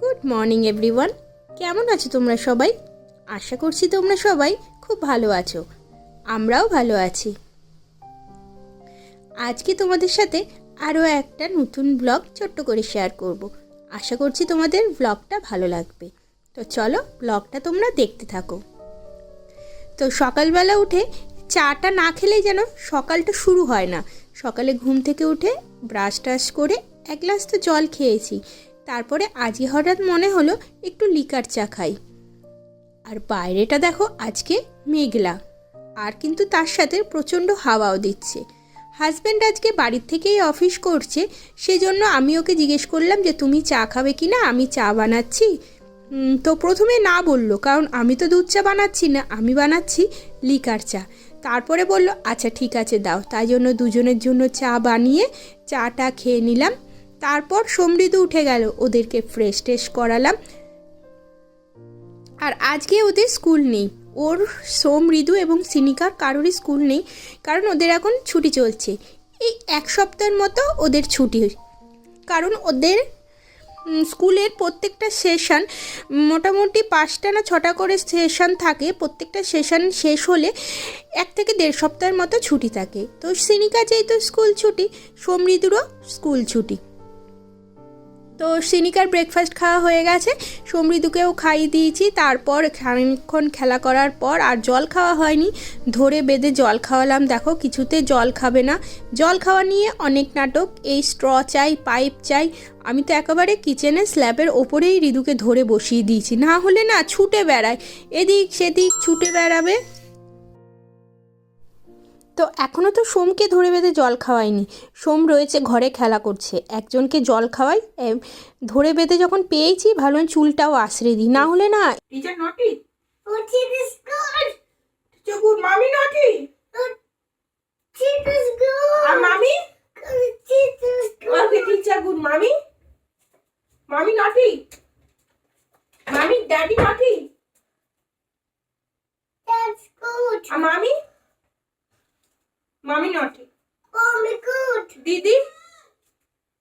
Good morning everyone কেমন আছো তোমরা সবাই? আশা করছি তোমরা সবাই খুব ভালো আছো। আমরাও ভালো আছি। আজকে তোমাদের সাথে আরও একটা নতুন ব্লগ ছোট্ট করে শেয়ার করব। আশা করছি তোমাদের ব্লগটা ভালো লাগবে। তো চলো ব্লগটা তোমরা দেখতে থাকো। তো সকালবেলা উঠে চাটা না খেলেই যেন সকালটা শুরু হয় না। সকালে ঘুম থেকে উঠে ব্রাশ টাশ করে এক গ্লাস তো জল খেয়েছি। তারপরে আজই হঠাৎ মনে হলো একটু লিকার চা খাই। আর বাইরেটা দেখো আজকে মেঘলা, আর কিন্তু তার সাথে প্রচণ্ড হাওয়াও দিচ্ছে। হাজব্যান্ড আজকে বাড়ির থেকেই অফিস করছে, সেজন্য আমি ওকে জিজ্ঞেস করলাম যে, তুমি চা খাবে কি না? আমি চা বানাচ্ছি? তো প্রথমে না বলল, কারণ আমি তো দুধ চা বানাচ্ছি না, আমি বানাচ্ছি লিকার চা। তারপরে বলল আচ্ছা ঠিক আছে, দাও। তাই জন্য দুজনের জন্য চা বানিয়ে চাটা খেয়ে নিলাম। তারপর সমৃদ্ধ উঠে গেল। ওদেরকে ফ্রেশ ট্রেশ করালাম। আর আজকে ওদের স্কুল নেই। ওর সোম ঋতু এবং সিনিকার কারোরই স্কুল নেই, কারণ ওদের এখন ছুটি চলছে। এই এক সপ্তাহের মতো ওদের ছুটি। কারণ ওদের স্কুলের প্রত্যেকটা সেশন মোটামুটি পাঁচটা না ছটা করে সেশন থাকে। প্রত্যেকটা সেশন শেষ হলে এক থেকে দেড় সপ্তাহের মতো ছুটি থাকে। তো সিনিকা যেহেতু স্কুল ছুটি, সমৃদ্ধুরও স্কুল ছুটি। তো সিনিকার ব্রেকফাস্ট খাওয়া হয়ে গেছে। সমৃদ্ধকেও খাইয়ে দিয়েছি। তারপর খানিকক্ষণ খেলা করার পর আর জল খাওয়া হয়নি। ধরে বেঁধে জল খাওয়ালাম। দেখো, কিছুতে জল খাবে না। জল খাওয়া নিয়ে অনেক নাটক। এই স্ট্র চাই, পাইপ চাই। আমি তো একেবারে কিচেনে স্ল্যাবের ওপরেই রিদুকে ধরে বসিয়ে দিয়েছি। না হলে না ছুটে বেড়ায়। এদিক সেদিক ছুটে বেড়াবে। তো এখনও তো সোমকে ধরে বেঁধে জল খাওয়ায়নি। সোম রয়েছে ঘরে খেলা করছে। একজনকে জল খাওয়াই ধরে বেঁধে যখন পেয়েছি ভালো চুলটাও আশ্রে দিই। না হলে না মামি? Mommy naughty. Mommy good. Didi?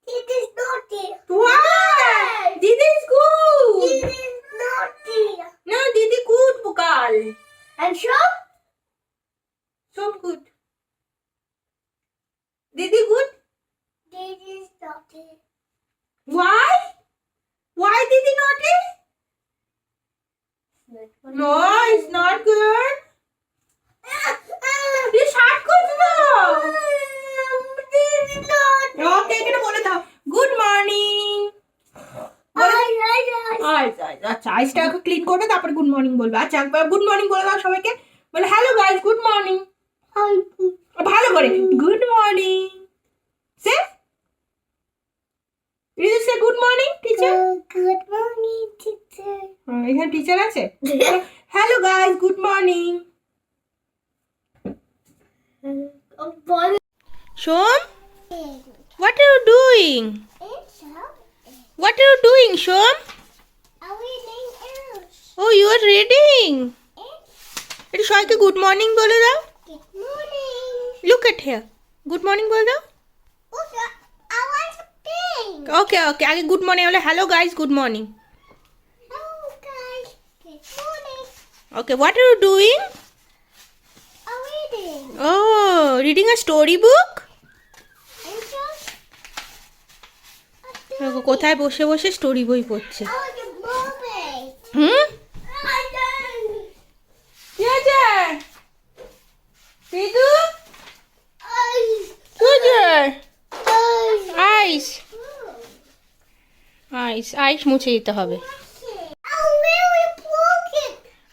Teacher is naughty. Why? Didi is good. Teacher is naughty. No, Didi good, Bukal. And Shom? So good. Didi good? Teacher is naughty. Why? Why Didi naughty? No, it's not good. Please shut করছ না Teacher is naughty. ওকে এখানে বলে দাও good morning আচ্ছা আইসটা clean করবে তারপরে good morning বলবে। আচ্ছা একবার গুড মর্নিং বলে দাও সবাইকে। বলে হ্যালো গাইস গুড মর্নিং ভালো করে good morning say Riju say good morning teacher Good morning, teacher. এখানে টিচার আছে? Hello guys good morning Som what are you doing what are you doing Som? Oh you are reading একটু সবাইকে good morning বলে দাও look at here good morning বলে দাও. Okay okay আগে good morning বলে hello guys good morning. Okay what are you doing oh reading a story book কোথায় বসে বসে স্টোরি বই পড়ছে। Movie. হুম. আছে রিতু. আইস আইস আইস মুছে দিতে হবে.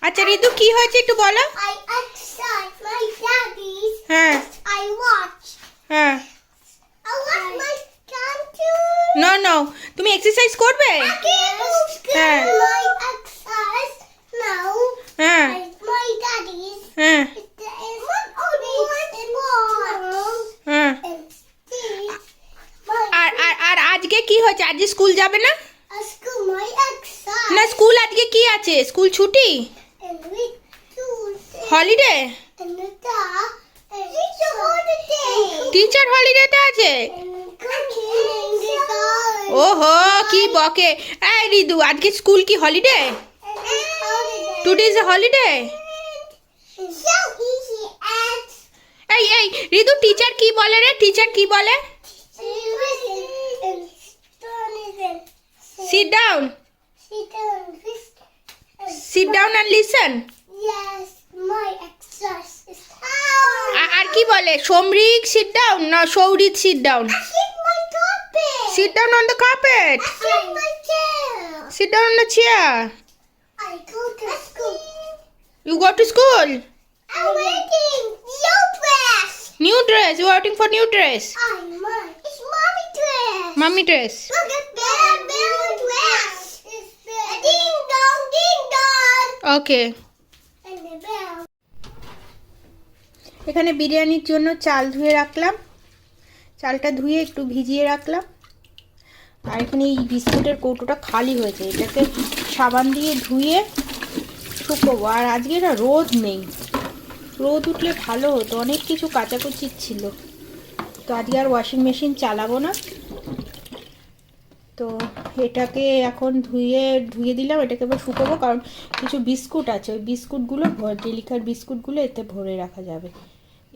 আচ্ছা রিতু কি হয়েছে একটু বলো. হ্যাঁ. হ্যাঁ. না না তুমি এক্সারসাইজ করবে হ্যাঁ my exercise. No. হ্যাঁ My, my daddy's. হ্যাঁ There is only one. হ্যাঁ And Steve. My আর আর আর আজকে কি হয়েছে আজকে স্কুল যাবে না a school my exercise. না স্কুল আজকে কি আছে স্কুল ছুটি হলিডে. টিচার হলিডেতে আছে. ওহো, কি বকে এই রিদু, আজকে স্কুল কি হলিডে টুডে ইজ হলিডে এই এই, রিদু টিচার কি বলে রে টিচার কি বলে sit down Sit down. Sit down and listen Yes, my exercise is how. আর কি বলে সমরিক সিট ডাউন না Saurit sit down Sit down on the carpet Sit chair. Down on the chair I go to school. You go to school I'm waiting. Your dress. New dress you waiting for new dress I'm mine. It's mommy dress. Mummy dress Look at that okay. এখানে বিরিয়ানির জন্য চাল ধুয়ে রাখলাম। চালটা ধুয়ে একটু ভিজিয়ে রাখলাম। আর এখানে এই বিস্কুটের কৌটোটা খালি হয়েছে। এটাকে সাবান দিয়ে ধুয়ে শুকোবো। আর আজকে না রোদ নেই। রোদ উঠলে ভালো হতো। অনেক কিছু কাচাকুচির ছিল। তো আজকে আর ওয়াশিং মেশিন চালাবো না। তো এটাকে এখন ধুয়ে ধুয়ে দিলাম, এটাকে এবার শুকোবো, কারণ কিছু বিস্কুট আছে। ওই বিস্কুটগুলো ডেলিকার বিস্কুটগুলো এতে ভরে রাখা যাবে।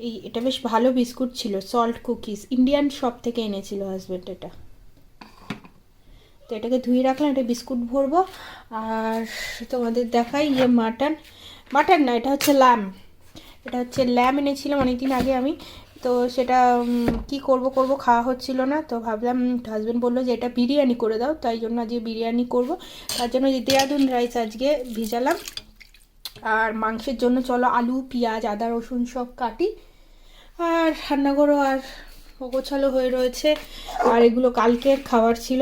এই, এটা বেশ ভালো বিস্কুট ছিল সল্ট কুকিজ ইন্ডিয়ান শপ থেকে এনেছিল হাজব্যান্ড এটা। তো এটাকে ধুয়ে রাখলাম এটা বিস্কুট ভরবো। আর তোমাদের দেখাই ইয়ে মাটন মাটন না, এটা হচ্ছে ল্যাম এটা হচ্ছে ল্যাম এনেছিলাম অনেকদিন আগে আমি। তো সেটা কি করব করব খাওয়া হচ্ছিল না, তো ভাবলাম হাজব্যান্ড বলল যে এটা বিরিয়ানি করে দাও, তাই জন্য আজকে বিরিয়ানি করব। তার জন্য যে দেরাদুন রাইস আজকে ভিজালাম। আর মাংসের জন্য চলো আলু, পেঁয়াজ, আদা, রসুন সব কাটি। আর রান্নাঘরও আর অগোছালো হয়ে রয়েছে। আর এগুলো কালকের খাবার ছিল।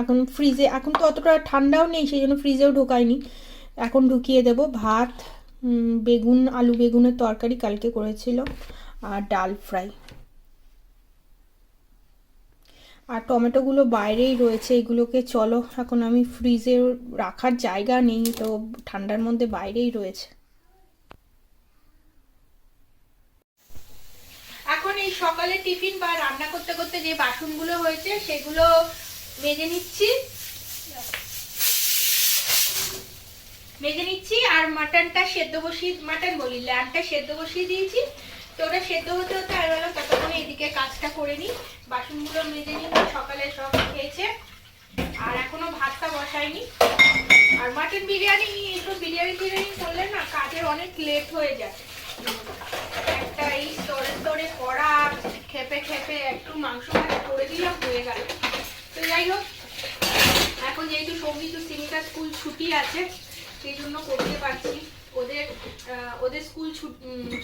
এখন ফ্রিজে এখন তো অতটা ঠান্ডাও নেই, সেই জন্য ফ্রিজেও ঢোকায়নি এখন ঢুকিয়ে দেব। ভাত বেগুন, আলু বেগুনের তরকারি কালকে করেছিল। আর ডাল ফ্রাই। আর টমেটোগুলো বাইরেই রয়েছে, এগুলোকে চলো, এখন আমি ফ্রিজে রাখার জায়গা নেই, তো ঠান্ডার মধ্যে বাইরেই রয়েছে। এখন এই সকালে টিফিন বা রান্না করতে করতে যে বাসনগুলো হয়েছে, সেগুলো মেজে নিচ্ছি। মেজে নিচ্ছি, আর মাটনটা সেদ্ধ বসিয়ে, মাটন বলি ল্যাম্পটা সেদ্ধ বসিয়ে দিয়েছি। তো ওটা সেদ্ধ হতে হতে আর বললাম ততক্ষণে এদিকে কাজটা করে নিই। বাসনগুলো মেজে নিই, সকালে সব খেয়েছে। আর এখনও ভাতটা বসাইনি। আর মাটন বিরিয়ানি একটু বিরিয়ানি টিরিয়ানি করলে না কাজের অনেক লেট হয়ে যায়। একটা এই স্তরে স্তরে করা খেপে খেপে একটু মাংস ভাজা করে দিলাম, হয়ে গেল। তো যাই হোক, এখন যেহেতু সৌমিত সিমিকা স্কুল ছুটি আছে, সেই জন্য করতে পারছি। ওদের ওদের স্কুল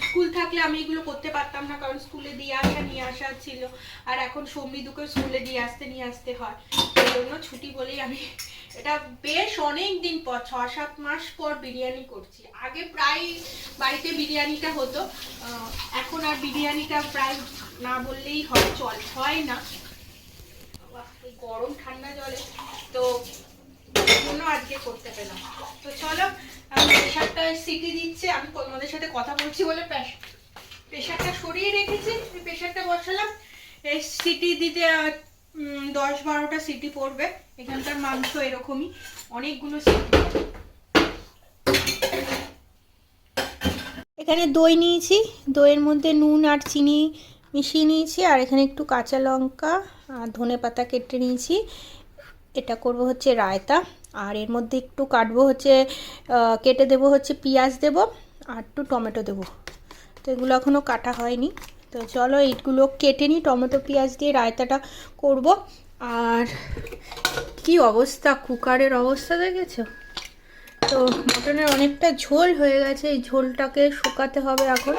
স্কুল থাকলে আমি এগুলো করতে পারতাম না, কারণ স্কুলে দিয়ে আসা, নিয়ে আসা ছিল। আর এখন সৌমিদুকে স্কুলে দিয়ে আসতে, নিয়ে আসতে হয়। সেই জন্য ছুটি বলেই আমি এটা বেশ অনেক দিন পর ছ সাত মাস পর বিরিয়ানি করছি। আগে প্রায় বাড়িতে বিরিয়ানিটা হতো এখন আর বিরিয়ানিটা প্রায় না বললেই হয়, চল, হয় না। গরম ঠান্ডা জলে। তো জন্য আজকে করতে পেলাম। তো চলো আমি প্রেশারটা সিটি দিচ্ছে, আমি তোমাদের সাথে কথা বলছি বলে প্রেশারটা সরিয়ে রেখেছি প্রেশারটা বসালাম। এই সিটি দিতে দশ বারোটা সিটি পড়বে। এখানকার মাংস এরকমই, অনেকগুলো সিটি। এখানে দই নিয়েছি, দইয়ের মধ্যে নুন আর চিনি মিশিয়ে নিয়েছি, আর এখানে একটু কাঁচা লঙ্কা আর ধনে পাতা কেটে নিয়েছি। এটা করব হচ্ছে রায়তা। আর এর মধ্যে একটু কাটবো হচ্ছে কেটে দেবো হচ্ছে পেঁয়াজ দেব আর একটু টমেটো দেবো। তো এগুলো এখনও কাটা হয়নি। তো চলো এইগুলো কেটে নিই, টমেটো, পেঁয়াজ দিয়ে রায়তাটা করব। আর কি অবস্থা, কুকারের অবস্থা দেখেছ? তো মটনের অনেকটা ঝোল হয়ে গেছে, এই ঝোলটাকে শুকাতে হবে এখন।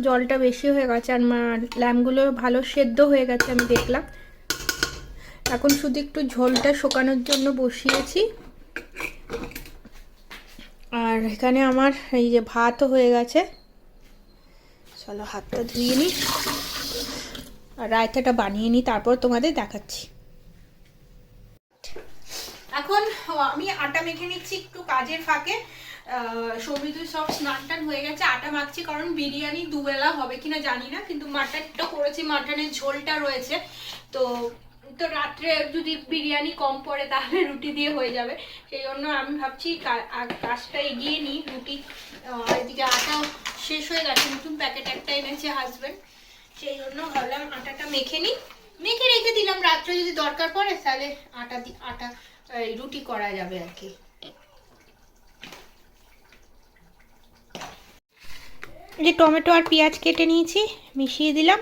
জলটা বেশি হয়ে গেছে, আর মা- ল্যাম্পগুলো ভালো সেদ্ধ হয়ে গেছে আমি দেখলাম। এখন শুধু একটু ঝোলটা শুকানোর জন্য বসিয়েছি। আর এখানে আমার এই যে ভাতও হয়ে গেছে। চলো হাতটা ধুয়ে নিই। আর রায়তাটা বানিয়ে নিই, তারপর তোমাদের দেখাচ্ছি। এখন আমি আটা মেখে নিচ্ছি একটু কাজের ফাঁকে। সৌমিদু সব স্নান টান হয়ে গেছে, আটা মাখছি কারণ বিরিয়ানি দুবেলা হবে কিনা জানি না, কিন্তু মাটনটা করেছি, মাটনের ঝোলটা রয়েছে। তো তো রাত্রে যদি বিরিয়ানি কম পড়ে তাহলে রুটি দিয়ে হয়ে যাবে। সেই জন্য আমি ভাবছি কাজটা এগিয়ে নিই, রুটি এদিকে আটাও শেষ হয়ে গেছে, নতুন প্যাকেট একটা এনেছে হাজব্যান্ড সেই জন্য ভাবলাম আটাটা মেখে নিই। মেখে রেখে দিলাম, রাত্রে যদি দরকার পড়ে তাহলে আটা দি- আটা রুটি করা যাবে আর কি। যে টমেটো আর পেঁয়াজ কেটে নিয়েছি, মিশিয়ে দিলাম।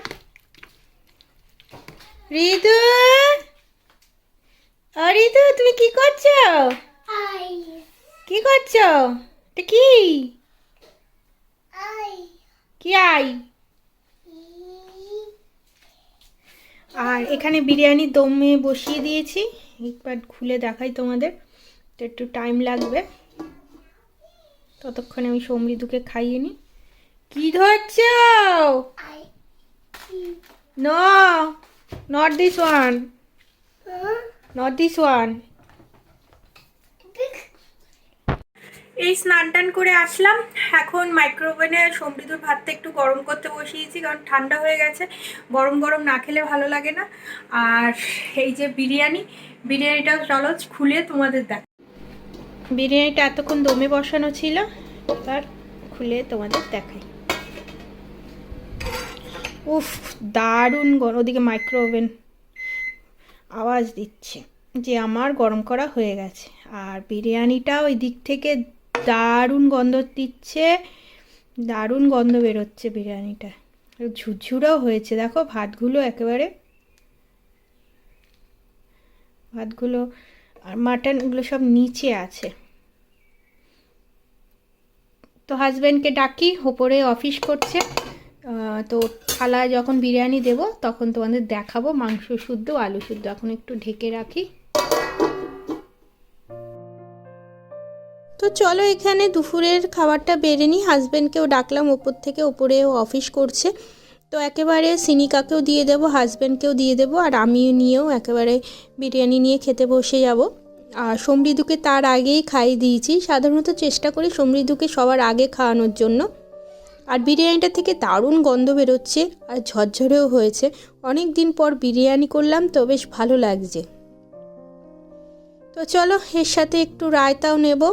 ঋতু ঋতু তুমি কি করছ. কি করছ? কি. কি আই? আর এখানে বিরিয়ানি দমে বসিয়ে দিয়েছি। একবার খুলে দেখাই তোমাদের। তো একটু টাইম লাগবে। ততক্ষণে আমি সমৃদ্ধকে খাইয়ে নিই। কি ধরছ. No. This one Huh? Not this one এই স্নান টান করে আসলাম। এখন মাইক্রোওভেনে সমৃদ্ধর ভাতটা একটু গরম করতে বসিয়েছি কারণ ঠান্ডা হয়ে গেছে। গরম গরম না খেলে ভালো লাগে না। আর এই যে বিরিয়ানি বিরিয়ানিটা চলো খুলে তোমাদের দেখ বিরিয়ানিটা এতক্ষণ দমে বসানো ছিল। এবার খুলে তোমাদের দেখাই। উফ, দারুণ গরম ওদিকে মাইক্রোওভেন আওয়াজ দিচ্ছে যে আমার গরম করা হয়ে গেছে। আর বিরিয়ানিটা ওই দিক থেকে দারুণ গন্ধ দিচ্ছে, দারুণ গন্ধ বেরোচ্ছে বিরিয়ানিটা। ঝুরঝুরেও হয়েছে, দেখো ভাতগুলো একেবারে। ভাতগুলো আর মাটনগুলো সব নিচে আছে। তো হাজব্যান্ডকে ডাকি, ওপরে অফিস করছে। তো থালায় যখন বিরিয়ানি দেব, তখন তোমাদের দেখাবো মাংস শুদ্ধ, আলু শুদ্ধ। এখন একটু ঢেকে রাখি। তো চলো এখানে দুপুরের খাবারটা বেড়ে নিই। হাজব্যান্ডকেও ডাকলাম, ওপর থেকে ওপরেও অফিস করছে। তো একেবারে সিনিকাকেও দিয়ে দেবো হাজব্যান্ডকেও দিয়ে দেবো, আর আমি নিয়েও একেবারে বিরিয়ানি নিয়ে খেতে বসে যাব। আর সমৃদ্ধকে তার আগেই খাইয়ে দিয়েছি। সাধারণত চেষ্টা করি সমৃদ্ধকে সবার আগে খাওয়ানোর জন্য। আর বিরিয়ানিটা থেকে দারুণ গন্ধ বেরোচ্ছে আর ঝরঝরেও হয়েছে। অনেক দিন পর বিরিয়ানি করলাম তো বেশ ভালো লাগছে। তো চলো এর সাথে একটু রায়তাও নেব।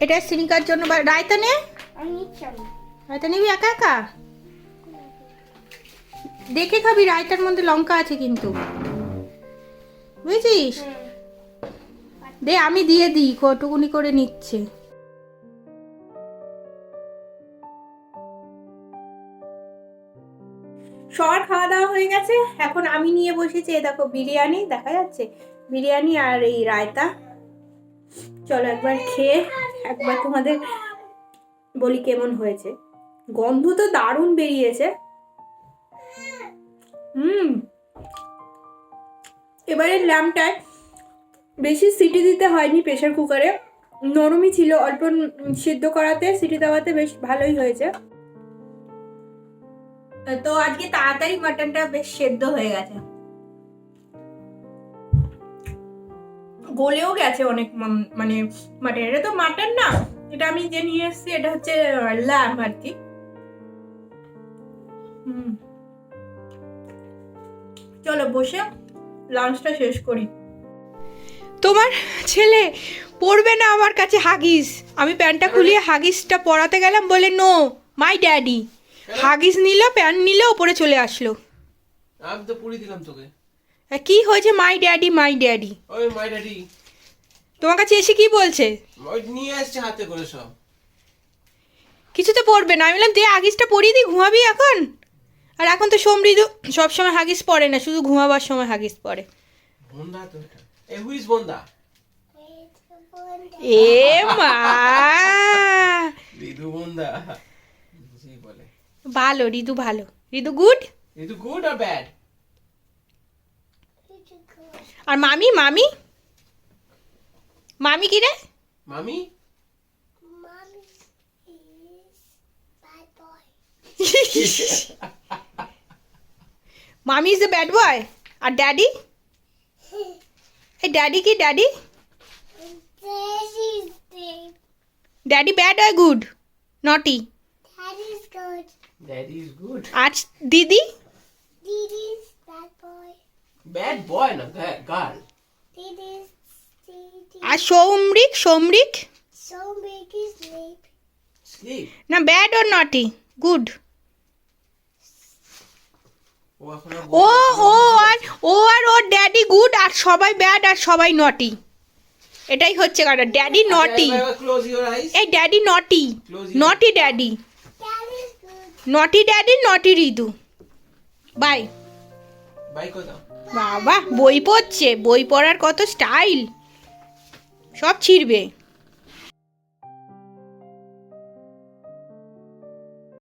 এটা সিনিকার জন্য বা- রায়তা নে। রায়তা নিবি একা একা? দেখে খাবি রায়তার মধ্যে লঙ্কা আছে কিন্তু। বুঝেছিস? দে, আমি দিয়ে দিই, কটুকুনি করে নিচ্ছে। সবার খাওয়া দাওয়া হয়ে গেছে, এখন আমি নিয়ে বসেছি, এই দেখো বিরিয়ানি, দেখা যাচ্ছে? বিরিয়ানি আর এই রায়তা। চলো একবার খেয়ে, একবার তোমাদের বলি কেমন হয়েছে। গন্ধ তো দারুণ বেরিয়েছে। হুম। এবারে ল্যাম্পটায় বেশি সিটি দিতে হয়নি প্রেশার কুকারে নরমই ছিল, অল্প সিদ্ধ করাতে, সিটি দেওয়াতে বেশ ভালোই হয়েছে। তো আজকে তাড়াতাড়ি মাটনটা বেশ সেদ্ধ হয়ে গেছে। গলেও গেছে অনেক মানে মাটন এটা তো মাটন না, এটা আমি যে নিয়ে এসেছি, এটা হচ্ছে ল্যাম আর কি। চলো বসে লাঞ্চটা শেষ করি। তোমার ছেলে পড়বে না আমার কাছে হাগিস। আমি প্যান্টটা খুলিয়ে হাগিসটা পরাতে গেলাম বলে নো মাই ড্যাডি হাগিস নিল প্যান্ট নিল ওপরে চলে আসলো। আমি তো পুরি দিলাম তোকে। কি হয়েছে মাই ড্যাডি মাই ড্যাডি ওই মাই ড্যাডি তোমার কাছে এসে কি বলছে? ওই নিয়ে আসছে হাতে করে সব। কিছু তো পড়বে না। আমি বললাম দে হাগিসটা পরিয়ে দিই ঘুমাবি এখন? আর এখন তো সমৃদ্ধ সবসময় হাগিস পরে না শুধু ঘুমাবার সময় হাগিস পরে বন্দা Wait for one. এ মা। ঋতু বন্দা বুঝি বলে। ভালো ঋতু ভালো। ঋতু গুড ঋতু গুড আর ব্যাড? আর মামি মামি? মামি কি রে? মামি? Mommy is bad boy. মামি ইজ দ্য ব্যাড বয় আর ড্যাডি এই ড্যাডি কি daddy. Daddy bad R good naughty That is good. Daddy is good. আর দিদি. আর Soumrik Soumrik So is sleep. Sleep. না ব্যাড ওর নটি গুড ও ও ও আর ও আর ওর ড্যাডি গুড আর সবাই ব্যাড আর সবাই নটি এটাই হচ্ছে কারণ ড্যাডি নটি এই ড্যাডি নটি নটি ড্যাডি. নটি ড্যাডি নটি রিদু বাই বাবা বই পড়ছে বই পড়ার কত স্টাইল সব ছিড়বে।